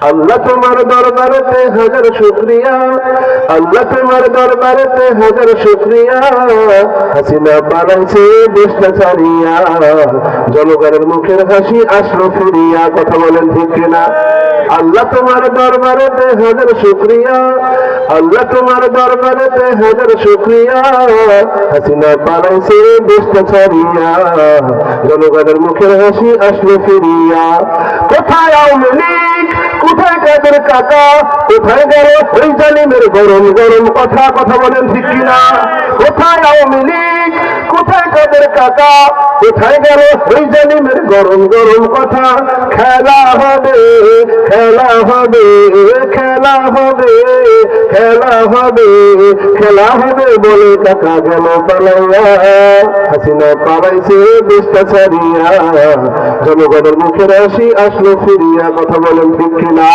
আল্লাহ তোমার দরবারেতে হাজার শুক্রিয়া। আল্লাহ তোমার দরবারেতে হাজার শুক্রিয়া। হাসিনা পালাইছে দেশটা ছাড়িয়া। জনগণের মুখের হাসি আসলো ফিরিয়া। কথা বলেন ঠিক কিনা? আল্লাহ তোমার দরবারেতে হাজার শুক্রিয়া। আল্লাহ তোমার দরবারেতে হাজার শুক্রিয়া। হাসিনা পালাইছে দেশটা ছাড়িয়া। জনগণের মুখের হাসি আসলো ফিরিয়া। কোথায় আওয়ামী কাদের কাকা, কোথায় গেল? ওই জালিমের গরম গরম কথা কথা বলেন ঠিক কিনা? কোথায় আওয়ামী লীগ? কোথায় কাদের কাকা? কোথায় গেল? ওই জালিমের গরম গরম কথা? খেলা হবে খেলা হবে। হবে, খেলা হবে খেলা হবে বলে টাকা গেল পালাইয়া। হাসিনা পালাইছে দেশটা ছাড়িয়া। জনগণের মুখের আসি আসলো ফিরিয়া, কথা বলেন ঠিক কিনা।